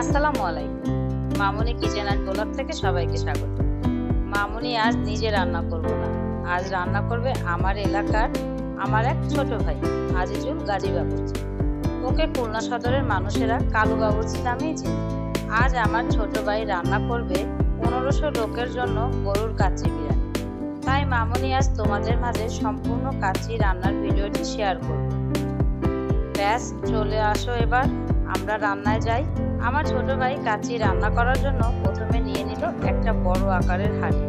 আসসালামু আলাইকুম। মামুনি kitchen and blog থেকে সবাইকে স্বাগত। মামুনি আজ নিজে রান্না করব না। আজ রান্না করবে আমার এলাকার আমার এক ছোট ভাই, আজিজুল গাজী বাবুর্চি ওকে খুলনা সদরের মানুষেরা কালু বাবুর্চি নামেই চেনে। আজ আমার ছোট ভাই রান্না করবে পনেরোশো লোকের জন্য গরুর কাচ্চি বিরিয়ানি। তাই মামুনি আজ তোমাদের মাঝে সম্পূর্ণ কাচ্চি রান্নার ভিডিওটি শেয়ার করব। ব্যাস, চলে আসো এবার। আমরা রান্নায় যাই। আমার ছোট ভাই কাচি রান্না করার জন্য প্রথমে নিয়ে নিল একটা বড় আকারের হাঁড়ি।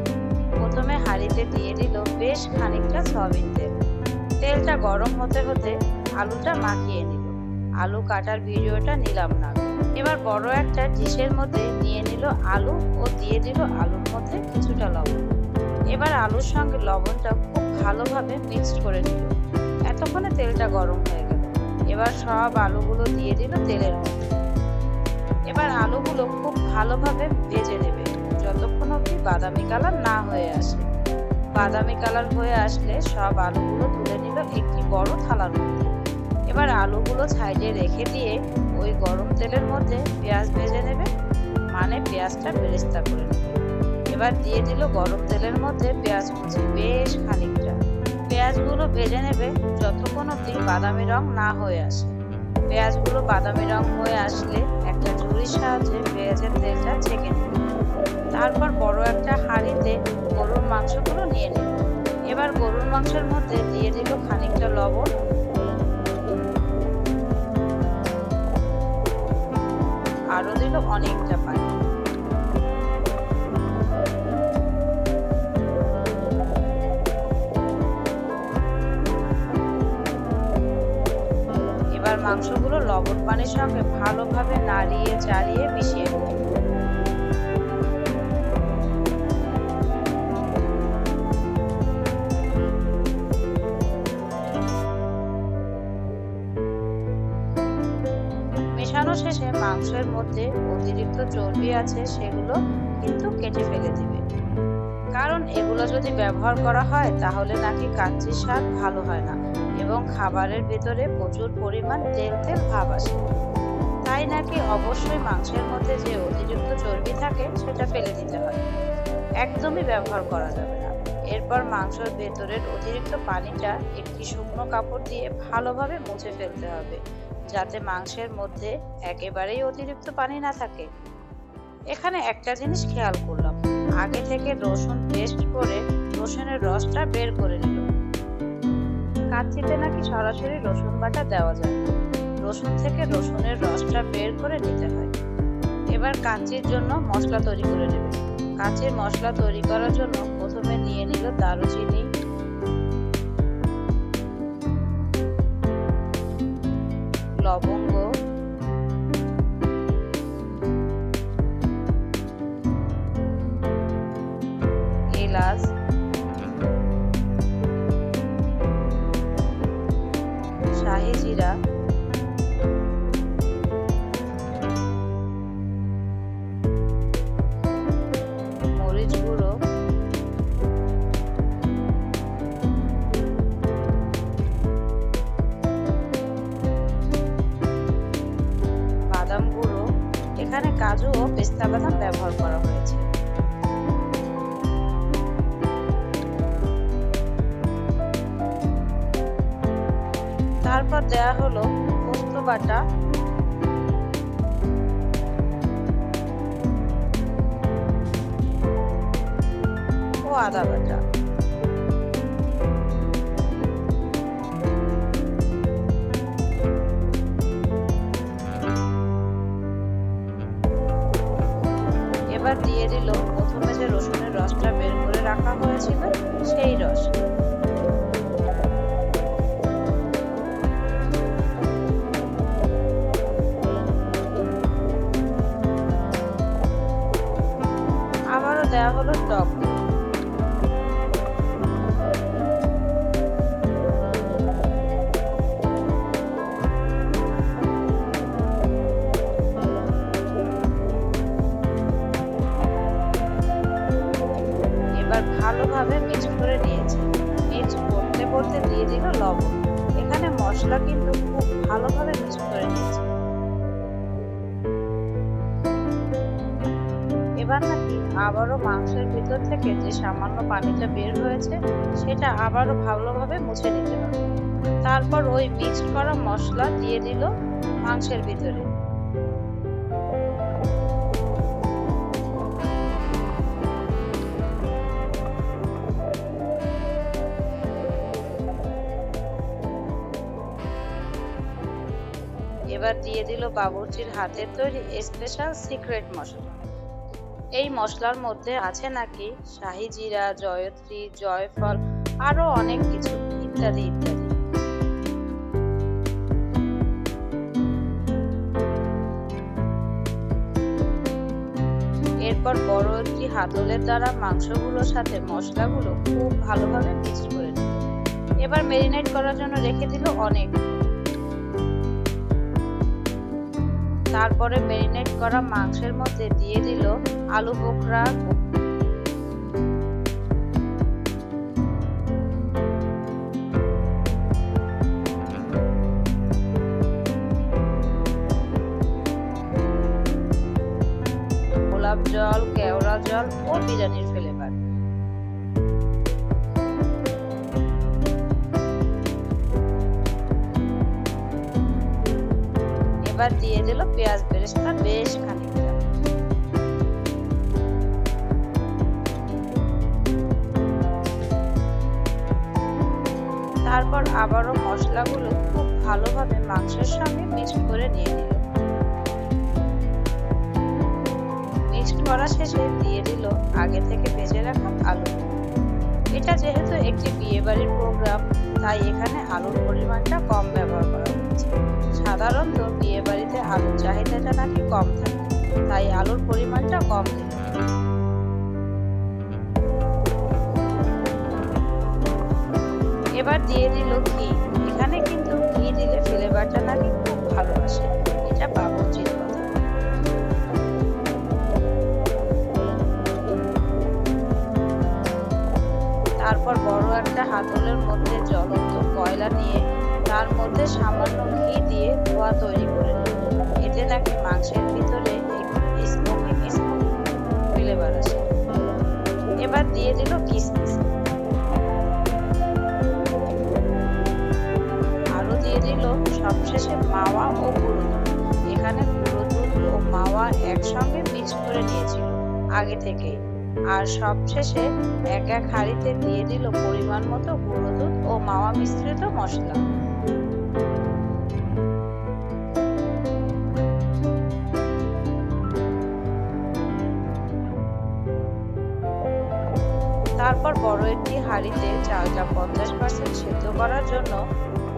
প্রথমে হাঁড়িতে দিয়ে দিল বেশ খানিকটা সয়াবিন তেল। তেলটা গরম হতে হতে আলুটা মাখিয়ে নিল। আলু কাটার ভিডিওটা নিলাম না। এবার বড় একটা ডিশের মধ্যে নিয়ে নিল আলু ও দিয়ে দিল আলুর মধ্যে কিছুটা লবণ। এবার আলুর সঙ্গে লবণটা খুব ভালোভাবে মিক্সড করে নিল। এতক্ষণে তেলটা গরম হয়ে গেল। এবার সব আলুগুলো দিয়ে দিল তেলের মধ্যে। এবার আলুগুলো খুব ভালোভাবে ভেজে নেবে, যতক্ষণ অবধি বাদামি কালার না হয়ে আসে। বাদামি কালার হয়ে আসলে সব আলুগুলো তুলে নিল একটি বড় থালার মধ্যে। এবার আলুগুলো সাইডে রেখে দিয়ে ওই গরম তেলের মধ্যে পেঁয়াজ ভেজে নেবে মানে পেঁয়াজটা বেরেস্তা করে নেবে। এবার দিয়ে দিল গরম তেলের মধ্যে পেঁয়াজ কুচি বেশ খানিকটা। পেঁয়াজগুলো ভেজে নেবে যতক্ষণ অবধি বাদামি রং না হয়ে আসে। পেঁয়াজগুলো বাদামি রং হয়ে আসলে একটা ঝুড়ির সাহায্যে পেঁয়াজের তেলটা ছেঁকে নিন। তারপর বড় একটা হাঁড়িতে গরুর মাংসগুলো নিয়ে নিন। এবার গরুর মাংসের মধ্যে দিয়ে দিল খানিকটা লবণ। আরও দিল অনেকটা পানি। সঙ্গে ভালোভাবে নাড়িয়ে, চাড়িয়ে মিশিয়ে নেব মেশানো শেষে মাংসের মধ্যে অতিরিক্ত চর্বি আছে, সেগুলো কিন্তু কেটে ফেলে দিবে। কারণ এগুলো যদি ব্যবহার করা হয়, তাহলে নাকি কাচ্চির স্বাদ ভালো হয় না। এবং খাবারের ভেতরে প্রচুর পরিমাণ তেল তেল ভাব আসে। তাই নাকি অবশ্যই মাংসের মধ্যে যে অতিরিক্ত চর্বি থাকে, সেটা ফেলে দিতে হয়। একদমই ব্যবহার করা যাবে না। এরপর মাংসের ভেতরের অতিরিক্ত পানিটা একটি শুকনো কাপড় দিয়ে ভালোভাবে মুছে ফেলতে হবে, যাতে মাংসের মধ্যে একেবারেই অতিরিক্ত পানি না থাকে। এখানে একটা জিনিস খেয়াল করলাম। আগে থেকে রসুন পেস্ট করে রসুনের রসটা বের করে নিল। কাচ্চিতে নাকি সরাসরি রসুন বাটা দেওয়া যায়। রসুন থেকে রসুনের রসটা বের করে নিতে হয়। এবার কাঁচির জন্য মশলা তৈরি করে নেবে। কাঁচের মশলা তৈরি করার জন্য প্রথমে নিয়ে নিল দারুচিনি। লবঙ্গ কাজু পেস্তা বাদাম ব্যবহার করা হয়েছে। তারপর দেয়া হলো পোস্ত বাটা। ও আদা বাটা। দিয়ে দিল প্রথমে যে রসুনের রসটা বের করে রাখা হয়েছিল সেই রস। মাংসের ভিতর থেকে যে সামান্য পানিটা বের হয়েছে, সেটা আবারও ভালোভাবে মুছে নিতে হবে। তারপর ওই মিক্সড করা মশলা দিয়ে দিল মাংসের ভিতরে। এবার দিয়ে দিল বাবুর্চির হাতের তৈরি স্পেশাল সিক্রেট মশলা। এই মশলার মধ্যে আছে নাকি শাহি জিরা, জয়ত্রী, জয়ফল, আরও অনেক কিছু, ইত্যাদি ইত্যাদি। এরপর বড় একটি হাতলের দ্বারা মাংসগুলোর সাথে মশলাগুলো খুব ভালোভাবে মিক্স করে এবার মেরিনেট করার জন্য রেখে দিল অনেক। তারপরে মেরিনেট করা মাংসের মধ্যে দিয়ে দিল আলু বোখরা গোলাপ জল, কেওড়া জল ও বিরিয়ানির এবার দিয়ে দিল পেঁয়াজ বেরেস্তা, বেশ খানিকটা। তারপর আবারও মশলাগুলো খুব ভালোভাবে মাংসের সঙ্গে মিক্সড করে নিয়ে নিল। মিক্সড করা শেষে দিয়ে দিল আগে থেকে ভেজে রাখা আলু। এটা যেহেতু একটি বিয়ে বাড়ির প্রোগ্রাম তাই এখানে আলুর পরিমাণটা কম চাহিদাটা নাকি কম থাকে, তাই আলুর পরিমাণটা কম এবার দিয়ে দিল ঘি। এখানে কিন্তু ঘি দিলে ফ্লেভারটা নাকি খুব ভালো আসে, এটা বাবুর্চির কথা তারপর বড় একটা হাতলের মধ্যে জ্বলন্ত কয়লা নিয়ে তার মধ্যে সামান্য ঘি মাংসের ভিতরে স্মোকিং স্মোকিং ফ্লেভার আসে এবার দিয়ে দিল কিসমিস। দিয়ে দিল সবশেষে মাওয়া ও গুঁড়ো। এখানে গুঁড়ো, দুধ ও মাওয়া একসঙ্গে মিক্স করে নিয়েছিল আগে থেকেই আর সবশেষে এক এক হাঁড়িতে দিয়ে দিল পরিমাণ মতো গুঁড়ো, দুধ ও মাওয়া মিশ্রিত মশলা। একটি হাঁড়িতে চালটা পঞ্চাশ পার্সেন্ট সেদ্ধ করার জন্য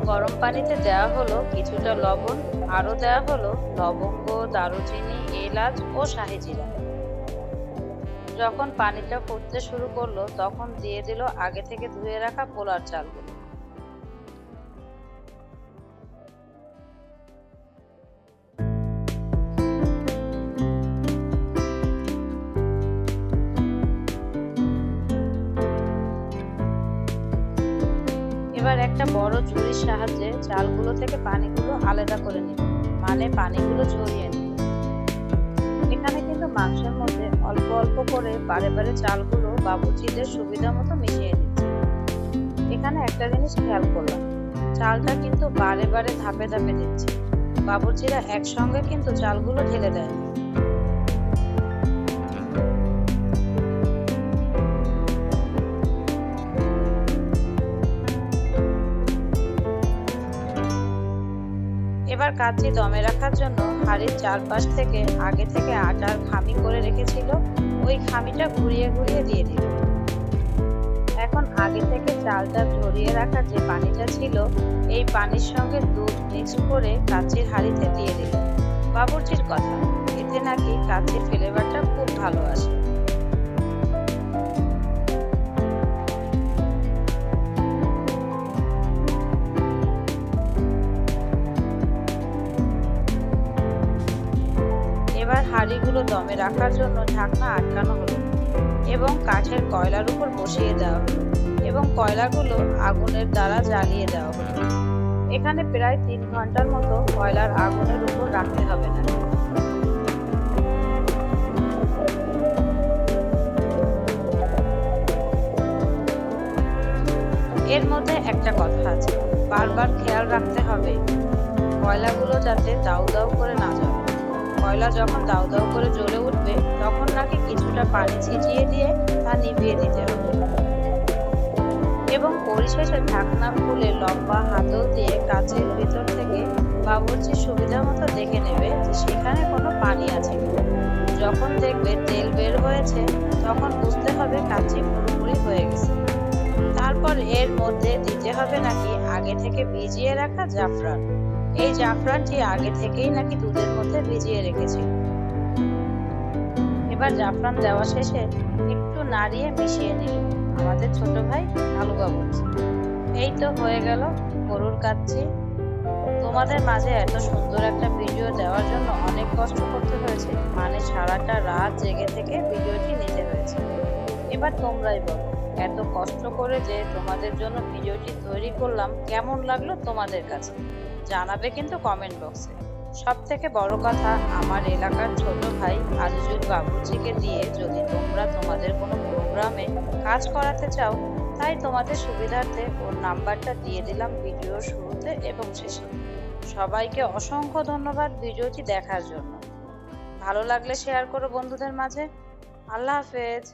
গরম পানিতে দেওয়া হলো কিছুটা লবণ, আরও দেওয়া হলো লবঙ্গ, দারুচিনি, এলাচ ও শাহিজিরা যখন পানিটা ফুটতে শুরু করল, তখন দিয়ে দিল আগে থেকে ধুয়ে রাখা পোলার চালগুলো। সাহায্যে চালগুলো থেকে পানিগুলো আলাদা করে নিল মানে পানিগুলো ঝরিয়ে নিল এখানে কিন্তু মাংসের মধ্যে অল্প অল্প করে বারে বারে চালগুলো বাবুচিদের সুবিধা মতো মিশিয়ে দিচ্ছে এখানে একটা জিনিস খেয়াল করলাম, চালটা কিন্তু বারে বারে ধাপে ধাপে দিচ্ছে বাবুচিরা একসঙ্গে কিন্তু চালগুলো ঢেলে দেয়। এবার কাচ্চি দমে রাখার জন্য হাড়ির চারপাশ থেকে আগে থেকে আটার খামি করে রেখেছিল। ওই খামিটা ঘুরিয়ে ঘুরিয়ে দিয়ে দিল। এখন আগে থেকে চালটা ঝরিয়ে রাখার যে পানিটা ছিল, এই পানির সঙ্গে দুধ মিক্স করে কাচ্চির হাড়িতে দিয়ে দিল। বাবুর্চির কথা, এতে নাকি কাচ্চির ফ্লেভারটা খুব ভালো আসে। হাঁড়িগুলো দমে রাখার জন্য ঢাকনা আটকানো হলো এবং কাঠের কয়লার উপর বসিয়ে দেওয়া হলো এবং কয়লাগুলো আগুনের দ্বারা জ্বালিয়ে দেওয়া হলো। এখানে প্রায় তিন ঘণ্টার মতো কয়লার আগুনের উপর রাখতে হবে না। এর মধ্যে একটা কথা আছে, বারবার খেয়াল রাখতে হবে। কয়লাগুলো যাতে দাউ দাউ করে না যায়। কয়লা যখন দাউ দাউ করে জ্বলে উঠবে, তখন নাকি কিছুটা পানি ছিটিয়ে দিয়ে তা নিভিয়ে দিতে হবে। এবং পরিশেষে ঢাকনা খুলে লম্বা হাতল দিয়ে কাচের ভিতর থেকে বাবুর্চির সুবিধা মতো দেখে নেবে যে সেখানে কোনো পানি আছে যখন দেখবে তেল বের হয়েছে, তখন বুঝতে হবে কাচি পুরোপুরি হয়ে গেছে। তারপর এর মধ্যে দিতে হবে নাকি আগে থেকে ভিজিয়ে রাখা জাফরান? এই জাফরানটি আগে থেকেই নাকি দুধের মধ্যে ভিজিয়ে রেখেছিল। এবার জাফরান দেওয়া শেষে একটু নাড়িয়ে মিশিয়ে নিল। আমাদের ছোট ভাই আলু বাবুর্চি এই তো হয়ে গেল, গরুর কাচ্ছি তোমাদের মাঝে এত সুন্দর একটা ভিডিও দেওয়ার জন্য অনেক কষ্ট করতে হয়েছে। মানে সারাটা রাত জেগে থেকে ভিডিওটি নিতে হয়েছে। এবার তোমরাই বলো, এত কষ্ট করে যে তোমাদের জন্য ভিডিওটি তৈরি করলাম, কেমন লাগল তোমাদের কাছে? জানাবে কিন্তু কমেন্ট বক্সে সব থেকে বড় কথা, আমার এলাকার ছোট ভাই আজিজুল বাবুজিকে দিয়ে যদি তোমরা তোমাদের কোনো প্রোগ্রামে কাজ করাতে চাও, তাই তোমাদের সুবিধার্থে ওর নাম্বারটা দিয়ে দিলাম ভিডিওর শুরুতে এবং শেষে। সবাইকে অসংখ্য ধন্যবাদ ভিডিওটি দেখার জন্য। ভালো লাগলে শেয়ার করো বন্ধুদের মাঝে। আল্লাহ হাফেজ।